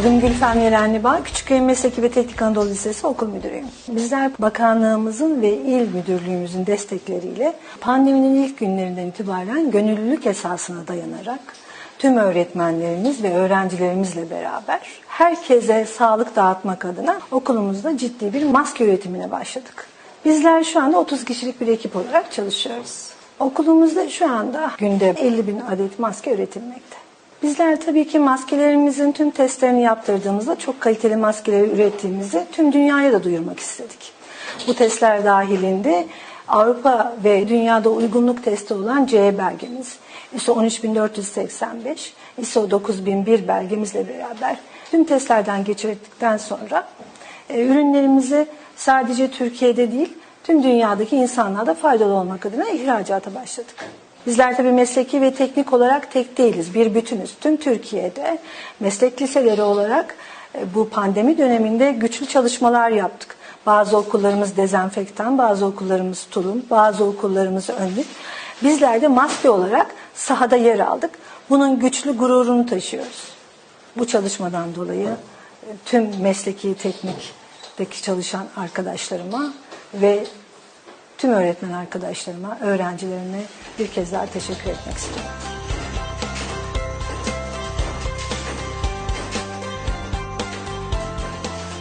Adım Gülfem Yerenli Bağ, Küçükköy Mesleki ve Teknik Anadolu Lisesi okul müdürüyüm. Bizler bakanlığımızın ve il müdürlüğümüzün destekleriyle pandeminin ilk günlerinden itibaren gönüllülük esasına dayanarak tüm öğretmenlerimiz ve öğrencilerimizle beraber herkese sağlık dağıtmak adına okulumuzda ciddi bir maske üretimine başladık. Bizler şu anda 30 kişilik bir ekip olarak çalışıyoruz. Okulumuzda şu anda günde 50 bin adet maske üretilmekte. Bizler tabii ki maskelerimizin tüm testlerini yaptırdığımızda çok kaliteli maskeleri ürettiğimizi tüm dünyaya da duyurmak istedik. Bu testler dahilinde Avrupa ve dünyada uygunluk testi olan CE belgemiz, ISO 13485, ISO 9001 belgemizle beraber tüm testlerden geçirdikten sonra e, ürünlerimizi sadece Türkiye'de değil tüm dünyadaki insanlara da faydalı olmak adına ihracata başladık. Bizler tabii mesleki ve teknik olarak tek değiliz, bir bütünüz. Tüm Türkiye'de meslek liseleri olarak e, bu pandemi döneminde güçlü çalışmalar yaptık. Bazı okullarımız dezenfektan, bazı okullarımız tulum, bazı okullarımız önlük. Bizler de maske olarak sahada yer aldık. Bunun güçlü gururunu taşıyoruz. Bu çalışmadan dolayı e, tüm mesleki teknikteki çalışan arkadaşlarıma ve tüm öğretmen arkadaşlarıma, öğrencilerime bir kez daha teşekkür etmek istiyorum.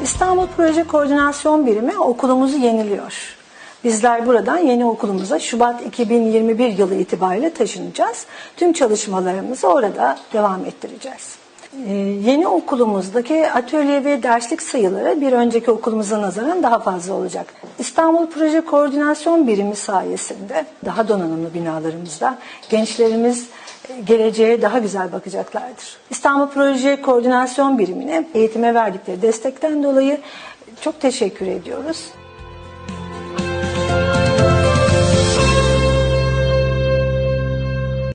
İstanbul Proje Koordinasyon Birimi okulumuzu yeniliyor. Bizler buradan yeni okulumuza Şubat 2021 yılı itibariyle taşınacağız. Tüm çalışmalarımızı orada devam ettireceğiz. Ee, yeni okulumuzdaki atölye ve derslik sayıları bir önceki okulumuza nazaran daha fazla olacak. İstanbul Proje Koordinasyon Birimi sayesinde daha donanımlı binalarımızda gençlerimiz e, geleceğe daha güzel bakacaklardır. İstanbul Proje Koordinasyon Birimine eğitime verdikleri destekten dolayı çok teşekkür ediyoruz.